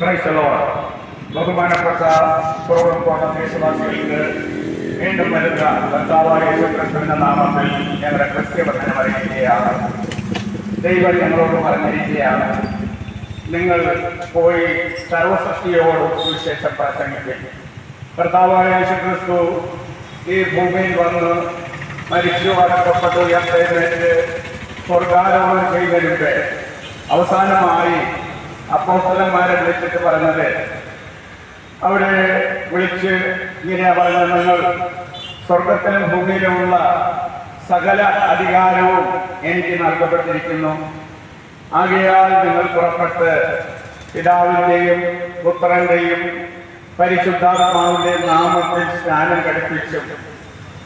ക്രൈസ്തലോ ബഹുമാനപ്പെട്ട പുറകോട്ട ദേശവാസികൾക്ക് വീണ്ടും വരുന്ന കർത്താവായ യേശുക്രിസ്തുവിന്റെ നാമത്തിൽ ഞങ്ങളുടെ ക്രിസ്ത്യവചനം അറിയിക്കുകയാണ്. ദൈവം ഞങ്ങളോട് പറഞ്ഞിരിക്കുകയാണ് നിങ്ങൾ പോയി സർവസൃഷ്ടിയോടും സുവിശേഷം പ്രസംഗിക്കും. കർത്താവായ യേശുക്രിസ്തു ഈ ഭൂമിയിൽ വന്ന് മരിച്ചു അടക്കപ്പെട്ടു ഉയർത്തെഴുന്നേറ്റ് സ്വർഗാരോഹണം ചെയ്തതിന്റെ അവസാനമായി അപ്പോസ്തലന്മാരെ വിളിച്ചിട്ട് പറഞ്ഞത് അവിടെ വിളിച്ച് ഇങ്ങനെയാ പറഞ്ഞത് നിങ്ങൾ സ്വർഗത്തിലും ഭൂമിയിലുമുള്ള സകല അധികാരവും എനിക്ക് നൽകപ്പെട്ടിരിക്കുന്നു. ആകയാൽ നിങ്ങൾ പുറപ്പെട്ട് പിതാവിന്റെയും പുത്രന്റെയും പരിശുദ്ധാത്മാവിന്റെ നാമത്തിൽ സ്നാനം കഴിപ്പിച്ചും.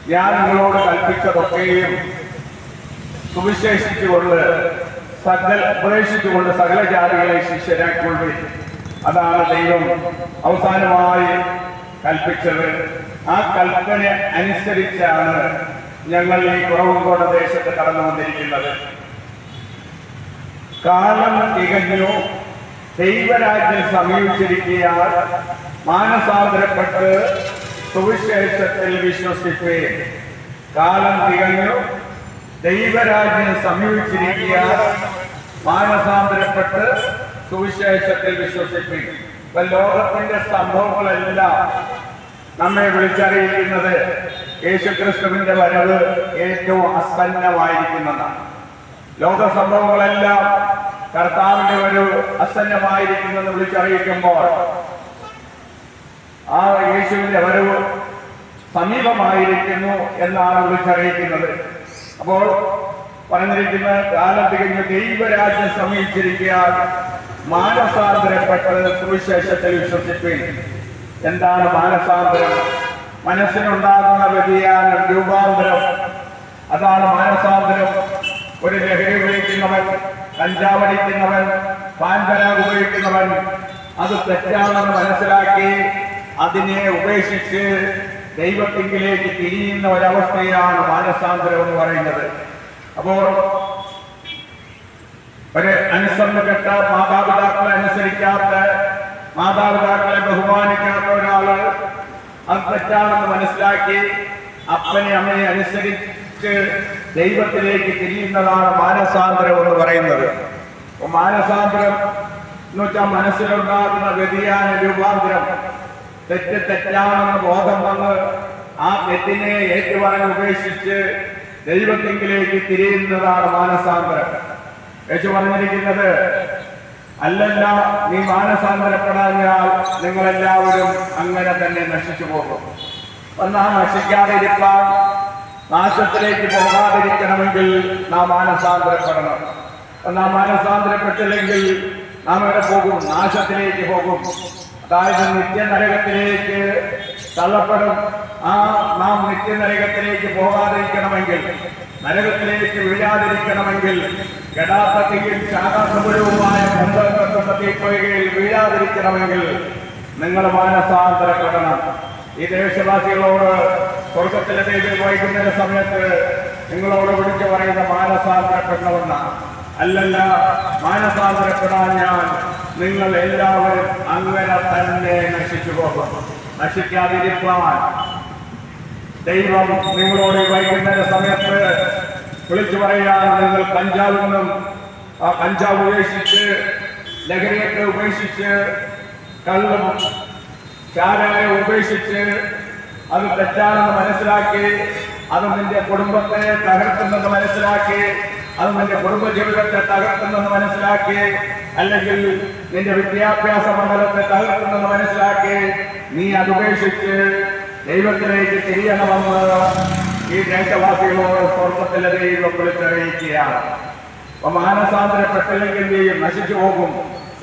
ഞാൻ നിങ്ങളോട് കൽപ്പിച്ചതൊക്കെയും സുവിശേഷിച്ചുകൊണ്ട് സകല ഉപദേശിച്ചുകൊണ്ട് സകല ജാതികളെ ശിഷ്യരാക്കൊള്ളി അതാണ് ദൈവം അവസാനമായി കൽപ്പിച്ചത്. ആ കൽപ്പന അനുസരിച്ചാണ് ഞങ്ങൾ ഈ കുറവുകോട്ട ദേശത്ത് കടന്നു വന്നിരിക്കുന്നത്. കാലം തികഞ്ഞു. ദൈവരാജ്യം സമീപിച്ചിരിക്കുകയാൽ മാനസാന്തരപ്പെട്ട് സുവിശേഷത്തിൽ വിശ്വസിക്കുകയും കാലം തികഞ്ഞു. ദൈവരാജ്യം സമീപിച്ചിരിക്കുകയാൽ മാനസാന്തരപ്പെട്ട് സുവിശേഷത്തിൽ വിശ്വസിക്കുകയും ഇപ്പൊ ലോകത്തിന്റെ സംഭവങ്ങളെല്ലാം നമ്മെ വിളിച്ചറിയിക്കുന്നത് യേശുക്രിസ്തുവിന്റെ വരവ് ഏറ്റവും അസന്നമായിരിക്കുന്നതാണ്. ലോക സംഭവങ്ങളെല്ലാം കർത്താവിന്റെ ഒരു അസന്നമായിരിക്കുന്നെന്ന് വിളിച്ചറിയിക്കുമ്പോൾ ആ യേശുവിന്റെ വരവ് സമീപമായിരിക്കുന്നു എന്നാണ് വിളിച്ചറിയിക്കുന്നത്. അപ്പോൾ പറഞ്ഞിരിക്കുന്ന കാലം തികഞ്ഞ ദൈവരാജ്യം സമീപിച്ചിരിക്കാൻ മാനസാന്തരപ്പെട്ടത് സുവിശേഷത്തിൽ വിശ്വസിക്കുകയും എന്താണ് മാനസാന്തരം? മനസ്സിനുണ്ടാകുന്ന വ്യതിയാനം രൂപാന്തരം. അതാണ് മാനസാന്തരം. ഒരു ലഹരി ഉപയോഗിക്കുന്നവൻ കഞ്ചാവടിക്കുന്നവൻ പാൻപരാഗ് ഉപയോഗിക്കുന്നവൻ അത് തെറ്റാണെന്ന് മനസ്സിലാക്കി അതിനെ ഉപേക്ഷിച്ച് ദൈവത്തിങ്കിലേക്ക് തിരിയുന്ന ഒരവസ്ഥയാണ് മാനസാന്തരം എന്ന് പറയുന്നത്. അപ്പോൾ ഒരു അനുസരണപ്പെട്ട മാതാപിതാക്കളെ അനുസരിക്കാത്ത മാതാപിതാക്കളെ ബഹുമാനിക്കാത്ത ഒരാൾ അത് തെറ്റാണെന്ന് മനസ്സിലാക്കി അപ്പനെ അമ്മയെ അനുസരിച്ച് ദൈവത്തിലേക്ക് തിരിയുന്നതാണ് മാനസാന്തരം എന്ന് പറയുന്നത്. മാനസാന്തരം എന്ന് വെച്ചാൽ മനസ്സിലുണ്ടാകുന്ന വ്യതിയാന രൂപാന്തരം. തെറ്റ് തെറ്റാണെന്ന് ബോധം വന്ന് ആ തെറ്റിനെ ഏറ്റുപറഞ്ഞ് ഉപേക്ഷിച്ച് ദൈവത്തിങ്കിലേക്ക് തിരിയുന്നതാണ് മാനസാന്തരം. യേശു പറഞ്ഞിരിക്കുന്നത് അല്ലല്ല നീ മാനസാന്തരപ്പെടാഞ്ഞാൽ നിങ്ങളെല്ലാവരും അങ്ങനെ തന്നെ നശിച്ചു പോകും. എന്നാ നശിക്കാതിരിക്കാൻ നാശത്തിലേക്ക് പോകാതിരിക്കണമെങ്കിൽ നാം മാനസാന്തരപ്പെടണം. നാം മാനസാന്തരപ്പെട്ടില്ലെങ്കിൽ നാം എവിടെ പോകും? നാശത്തിലേക്ക് പോകും. അതായത് നിത്യനരകത്തിലേക്ക് തള്ളപ്പെടും. ആ നാം നിത്യനരകത്തിലേക്ക് പോകാതിരിക്കണമെങ്കിൽ നരകത്തിലേക്ക് വീഴാതിരിക്കണമെങ്കിൽ ഗടാത്തത്തിൽ ശാഖാസമുലവുമായ ബന്ധത്തിൽ വീഴാതിരിക്കണമെങ്കിൽ നിങ്ങൾ മാനസാന്തരപ്പെടണം ഈ ദേശവാസികളോട് സ്വർഗത്തിലെ ദൈവം വൈകുന്നേര സമയത്ത് നിങ്ങളോട് വിളിച്ചു പറയുന്ന മാനസാന്തരപ്പെടണമെന്ന അല്ലല്ല മാനസാന്തരപ്പെടാൻ ഞാൻ നിങ്ങൾ എല്ലാവരും അങ്ങനെ തന്നെ നശിച്ചു പോകും. നശിക്കാതിരിക്കാൻ ദൈവം നിങ്ങളോട് വൈകുന്നേര സമയത്ത് വിളിച്ചു പറയാൻ നിങ്ങൾ കഞ്ചാവിൽ നിന്നും ആ കഞ്ചാവ് ഉപേക്ഷിച്ച് ലഹരിയൊക്കെ ഉപേക്ഷിച്ച് കള്ളും ചാരായം ഉപേക്ഷിച്ച് അത് തെറ്റാണെന്ന് മനസ്സിലാക്കി അത് നിന്റെ കുടുംബത്തെ തകർക്കുന്നെന്ന് മനസ്സിലാക്കി അത് നിന്റെ കുടുംബജീവിതത്തെ തകർക്കുന്നെന്ന് മനസ്സിലാക്കി അല്ലെങ്കിൽ നിന്റെ വിദ്യാഭ്യാസ മണ്ഡലത്തെ തകർക്കുന്നെന്ന് മനസ്സിലാക്കി നീ അത് ഉപേക്ഷിച്ച് ദൈവത്തിലേക്ക് തിരിയണമെന്ന് ഈ ദേശവാസികളോട് സ്വർണത്തിലെ ദൈവം വിളിച്ചറിയിക്കുകയാണ്. അപ്പൊ മാനസാന്തരപ്പെട്ടില്ലെങ്കിൽ ചെയ്യും നശിച്ചു പോകും.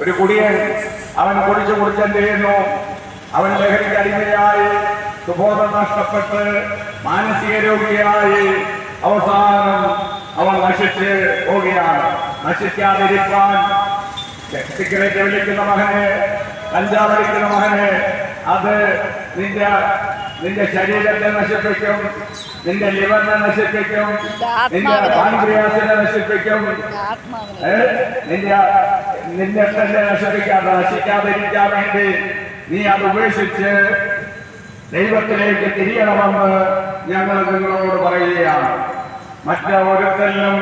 ഒരു കുടിയൻ അവൻ കുടിച്ചു കുടിച്ചെന്ത് ചെയ്യുന്നു? അവൻ ലഹരിക്ക് അടിമയായി സുബോധം നഷ്ടപ്പെട്ട് മാനസിക രോഗിയായി അവസാനം അവൻ നശിച്ച് പോവുകയാണ്. നശിക്കാതിരിക്കാൻ സിഗരറ്റ് വലിക്കുന്ന മകനെ കഞ്ചാവ് വലിക്കുന്ന മകനെ അത് നിന്റെ നിന്റെ ശരീരത്തെ നശിപ്പിക്കും. നിന്റെ ലിവറിനെ നശിപ്പിക്കും. നിന്റെ പാൻക്രിയാസിനെ നശിപ്പിക്കും. നിന്റെ? നിന്റെ തന്നെ നശിപ്പിക്കാതെ നശിക്കാതിരിക്കാൻ വേണ്ടി നീ അത് ഉപേക്ഷിച്ച് ദൈവത്തിലേക്ക് തിരിയണമെന്ന് ഞങ്ങൾ നിങ്ങളോട് പറയുകയാണ്. മറ്റൊരുത്തലും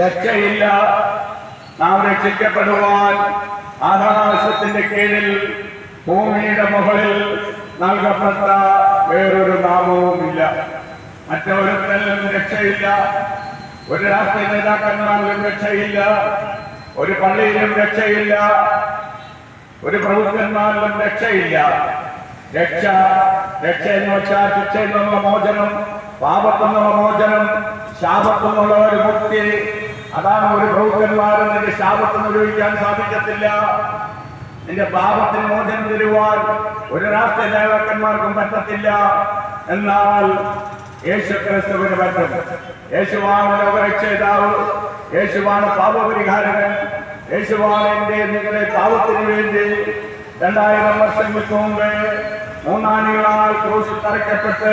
രക്ഷയില്ല. നാം രക്ഷിക്കപ്പെടുവാൻ ആകാശത്തിന്റെ കീഴിൽ ഭൂമിയുടെ മുകളിൽ നൽകപ്പെട്ട വേറൊരു നാമവുമില്ല. മറ്റൊരുത്തലും രക്ഷയില്ല. ഒരു രാഷ്ട്രീയ നേതാക്കന്മാരിലും രക്ഷയില്ല. ഒരു പള്ളിയിലും രക്ഷയില്ല. ഒരു പ്രഭുക്കന്മാരിലും രക്ഷയില്ല. രക്ഷ രക്ഷ എന്ന് വെച്ചാൽ ശിക്ഷയിൽ നിന്നുള്ള മോചനം പാപത്തെന്നുള്ള മോചനം ശാപത്തെന്നുള്ള ഒരു മുക്തി. അതാണ് ഒരു പ്രഭുക്കന്മാരും ശാപത്തിന് ഉപയോഗിക്കാൻ സാധിക്കത്തില്ല. നിന്റെ പാപത്തിന് മോചനം തരുവാൻ ഒരു രാഷ്ട്രീയ നേതാക്കന്മാർക്കും പറ്റത്തില്ല. എന്നാൽ യേശു ക്രിസ്തുവിന് പറ്റും. യേശുവാണ് ലോകരക്ഷേതാവ്. യേശുവാണ് പാപപരിഹാരകൻ. യേശുവാണ് എന്റെ നിങ്ങളുടെ പാപത്തിന് വേണ്ടി രണ്ടായിരം വർഷങ്ങൾക്ക് മുമ്പ് മൂന്നാനികളാൽ ക്രൂശിൽ തറയ്ക്കപ്പെട്ട്